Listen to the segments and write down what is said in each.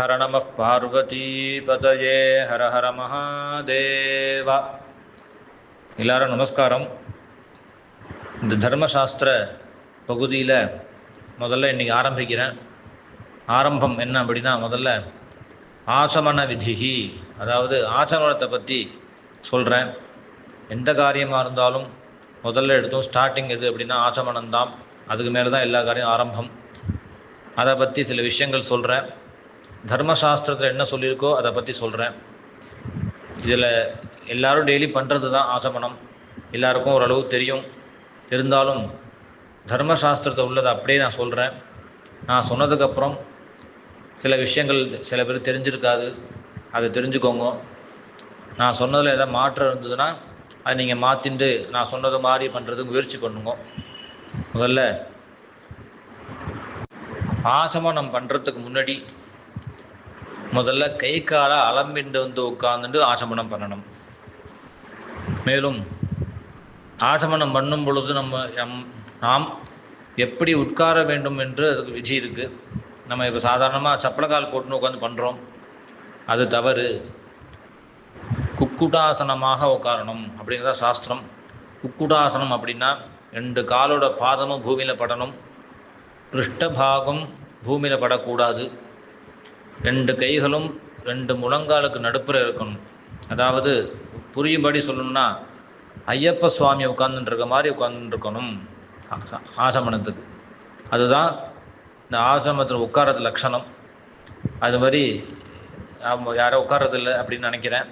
हर नमः பார்வதீபதயே ஹர ஹர மகாதேவா எல்லாரும் நமஸ்காரம். இந்த தர்மசாஸ்திர பகுதியில் முதல்ல இன்னைக்கு ஆரம்பிக்கிறேன். ஆரம்பம் என்ன அப்படின்னா முதல்ல ஆசமன விதிகி அதாவது ஆச்சமனத்தை பற்றி சொல்கிறேன் எந்த காரியமாக இருந்தாலும் முதல்ல எடுத்தோம் ஸ்டார்டிங் எது அப்படின்னா ஆச்சமனம்தான் அதுக்கு மேலே தான் எல்லா காரியம் ஆரம்பம். அதை பற்றி சில விஷயங்கள் சொல்கிறேன் தர்மசாஸ்திரத்தில் என்ன சொல்லியிருக்கோ அதை பற்றி சொல்கிறேன் இதில் எல்லாரும் டெய்லி பண்ணுறது தான் ஆசமனம். எல்லாருக்கும் ஓரளவு தெரியும். இருந்தாலும் தர்மசாஸ்திரத்தை உள்ளதை அப்படியே நான் சொல்கிறேன் நான் சொன்னதுக்கப்புறம் சில விஷயங்கள் சில பேர் தெரிஞ்சிருக்காது. அதை தெரிஞ்சுக்கோங்க. நான் சொன்னதில் எதாவது மாற்றம் இருந்ததுன்னா அதை நீங்கள் மாற்றிண்டு நான் சொன்னது மாதிரி பண்ணுறதுக்கு முயற்சி பண்ணுங்க. முதல்ல ஆசமனம் பண்ணுறதுக்கு முன்னாடி முதல்ல கை காலை அலம்பிண்டு வந்து உட்காந்துட்டு ஆசமனம் பண்ணணும். மேலும் ஆசமனம் பண்ணும் பொழுது நம்ம எம் நாம் எப்படி உட்கார வேண்டும் என்று அதுக்கு விதி இருக்குது நம்ம இப்போ சாதாரணமாக சப்பளக்கால் போட்டுன்னு உட்காந்து பண்ணுறோம் அது தவறு. குக்குடாசனமாக உட்காரணும் அப்படிங்கிறத சாஸ்திரம். குக்குடாசனம் அப்படின்னா ரெண்டு காலோட பாதமும் பூமியில் படணும். பிருஷ்டபாகம் பூமியில் படக்கூடாது. ரெண்டு கைகளும் ரெண்டு முழங்காலுக்கு நடுப்புற இருக்கணும். அதாவது புரியும்படி சொல்லணும்னா ஐயப்ப சுவாமி உட்கார்ந்துட்டு மாதிரி உட்கார்ந்துட்டு இருக்கணும் ஆசமனத்துக்கு. அதுதான் இந்த ஆசிரமத்தில் உட்காரது லட்சணம். அது மாதிரி யாரும் உட்காரதில்லை அப்படின்னு நினைக்கிறேன்.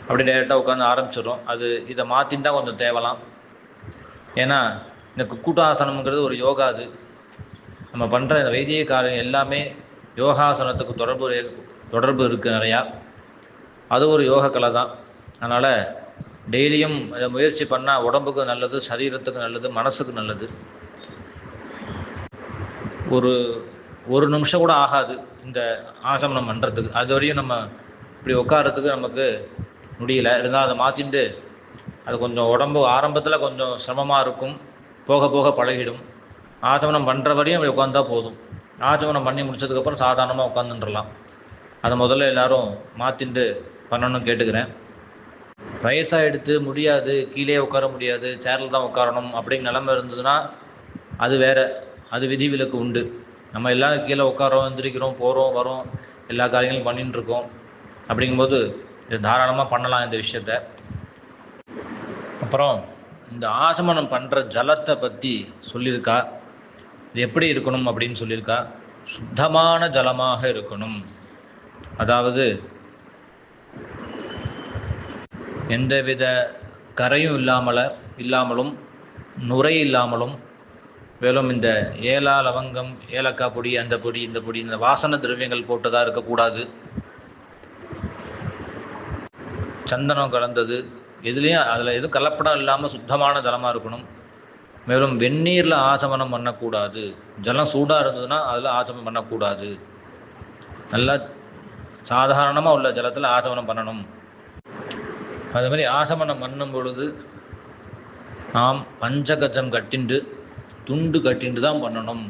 அப்படி டேரெக்டாக உட்காந்து ஆரம்பிச்சிடும் அது இதை மாற்றின்னு தான் கொஞ்சம் தேவலாம். ஏன்னா இந்த கூட்டாசனம்ங்கிறது ஒரு யோகா அது. நம்ம பண்ணுற இந்த வைத்திய காரியம் எல்லாமே யோகாசனத்துக்கு தொடர்பு தொடர்பு இருக்குது நிறையா. அது ஒரு யோக கலை தான். அதனால் டெய்லியும் அதை முயற்சி பண்ணால் உடம்புக்கு நல்லது சரீரத்துக்கு நல்லது மனசுக்கு நல்லது. ஒரு ஒரு நிமிஷம் கூட ஆகாது இந்த ஆசமனம் பண்ணுறதுக்கு அது வரையும் நம்ம இப்படி உட்காரத்துக்கு நமக்கு முடியல. இருந்தால் அதை மாற்றிட்டு அது கொஞ்சம் உடம்பு ஆரம்பத்தில் கொஞ்சம் சிரமமாக இருக்கும். போக போக பழகிடும். ஆசமனம் பண்ணுற வரையும் அப்படி உட்காந்தா போதும். ஆஜமனம் பண்ணி முடிச்சதுக்கப்புறம் சாதாரணமாக உட்காந்துட்டுலாம் அதை முதல்ல எல்லாரும் மாற்றிட்டு பண்ணணும்னு கேட்டுக்கிறேன். வயசாக எடுத்து முடியாது கீழே உட்கார முடியாது சேரில் தான் உட்காரணும் அப்படிங்கிற நிலமை இருந்ததுன்னா அது வேற அது விதிவிலக்கு உண்டு. நம்ம எல்லாம் கீழே உட்காரோம் எந்திரிக்கிறோம் போகிறோம் வரோம் எல்லா காரியங்களும் பண்ணிட்டு இருக்கோம் அப்படிங்கும்போது இது தாராளமாக பண்ணலாம் இந்த விஷயத்த. அப்புறம் இந்த ஆசமனம் பண்ணுற ஜலத்தை பற்றி சொல்லியிருக்கா. இது எப்படி இருக்கணும் அப்படின்னு சொல்லியிருக்கா? சுத்தமான ஜலமாக இருக்கணும். அதாவது எந்தவித கரையும் இல்லாமல இல்லாமலும் நுரை இல்லாமலும் மேலும் இந்த ஏலா லவங்கம் ஏலக்காய் பொடி அந்த பொடி இந்த பொடி இந்த வாசன திரவியங்கள் போட்டதாக இருக்கக்கூடாது. சந்தனம் கலந்தது எதுலேயும் அதில் எதுவும் கலப்படம் இல்லாமல் சுத்தமான ஜலமாக இருக்கணும். மேலும் வெந்நீரில் ஆசமனம் பண்ணக்கூடாது. ஜலம் சூடாக இருந்ததுன்னா அதில் ஆசமனம் பண்ணக்கூடாது. நல்லா சாதாரணமாக உள்ள ஜலத்தில் ஆசமனம் பண்ணணும். அது மாதிரி ஆசமனம் பண்ணும் பொழுது நாம் பஞ்சகஜம் கட்டிண்டு துண்டு கட்டிண்டு தான் பண்ணணும்.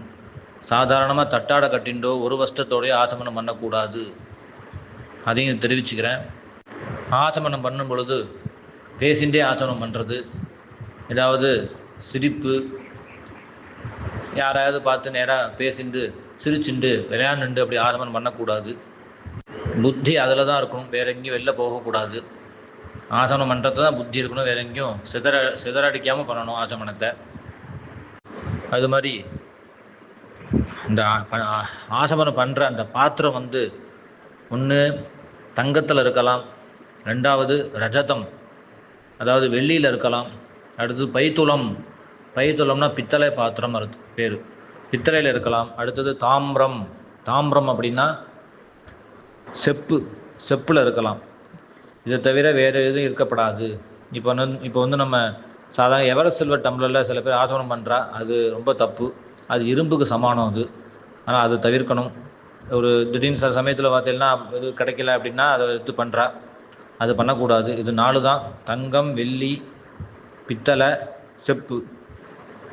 சாதாரணமாக தட்டாடை கட்டிண்டோ ஒரு வருஷத்தோடய ஆசமனம் பண்ணக்கூடாது. அதையும் தெரிவிச்சுக்கிறேன். ஆசமனம் பண்ணும் பொழுது பேசிண்டே ஆசமனம் பண்ணுறது ஏதாவது சிரிப்பு. யாராவது பார்த்து நேராக பேசிண்டு சிரிச்சுண்டு விளையாண்டுண்டு அப்படி ஆசமனம் பண்ணக்கூடாது. புத்தி அதில் தான் இருக்கணும் வேற எங்கேயும் வெளில போகக்கூடாது. ஆசனம் பண்ணுறது தான் புத்தி இருக்கணும் வேற எங்கேயும் சிதற சிதறடிக்காமல் பண்ணணும் ஆசமனத்தை. அது மாதிரி இந்த ஆசமனம் பண்ணுற அந்த பாத்திரம் வந்து ஒன்று தங்கத்தில் இருக்கலாம் ரெண்டாவது ரஜதம் அதாவது வெள்ளியில் இருக்கலாம் அடுத்து பைத்துளம் பைத்துளம்னா பித்தளை பாத்திரம் பேர். பித்தளையில் இருக்கலாம். அடுத்தது தாமிரம். தாமிரம் அப்படின்னா செப்பு. செப்பில் இருக்கலாம். இதை தவிர வேறு எதுவும் இருக்கப்படாது. இப்போ வந்து இப்போ வந்து நம்ம சாதாரண எவரெஸ்ட் சில்வர் டம்ளரில் சில பேர் ஆசோனம் பண்ணுறா அது ரொம்ப தப்பு. அது இரும்புக்கு சமானம் அது. ஆனால் அதை தவிர்க்கணும். ஒரு திடீர்னு சில சமயத்தில் பார்த்தீங்கன்னா இது கிடைக்கல அப்படின்னா அதை எடுத்து பண்ணுறா அது பண்ணக்கூடாது. இது நாலு தான் தங்கம் வெள்ளி பித்தளை செப்பு.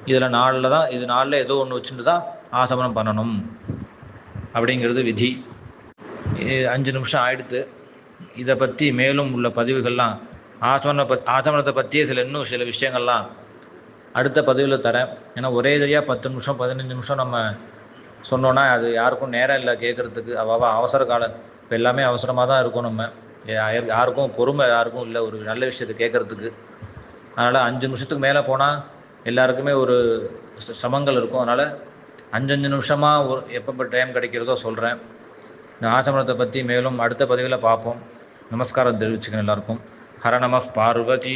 இதில் நாளில் தான் இது நாளில் ஏதோ ஒன்று வச்சுட்டு தான் ஆசமனம் பண்ணணும் அப்படிங்கிறது விதி. அஞ்சு நிமிஷம் ஆயிடுத்து. இதை பற்றி மேலும் உள்ள பதிவுகள்லாம் ஆசமன பத் ஆசமனத்தை பற்றியே சில இன்னும் சில விஷயங்கள்லாம் அடுத்த பதிவில் தரேன். ஏன்னா ஒரே இதையாக பத்து நிமிஷம் பதினஞ்சு நிமிஷம் நம்ம சொன்னோன்னா அது யாருக்கும் நேரம் இல்லை கேட்குறதுக்கு. அவ்வளோ அவசர காலம். இப்போ எல்லாமே அவசரமாக தான் இருக்கும் நம்ம. யாருக்கும் பொறுமை யாருக்கும் இல்லை. ஒரு நல்ல விஷயத்தை கேட்குறதுக்கு. அதனால் அஞ்சு நிமிஷத்துக்கு மேலே போனால் எல்லாருக்குமே ஒரு சமங்கள் சிரமங்கள் இருக்கும். அதனால் அஞ்சஞ்சு நிமிஷமாக ஒரு எப்பப்போ டைம் கிடைக்கிறதோ சொல்கிறேன் இந்த ஆசமனத்தை பற்றி மேலும் அடுத்த பதிவில் பார்ப்போம். நமஸ்காரம் தெரிவிச்சுக்கணும் எல்லாருக்கும். ஹர நம பார்வதி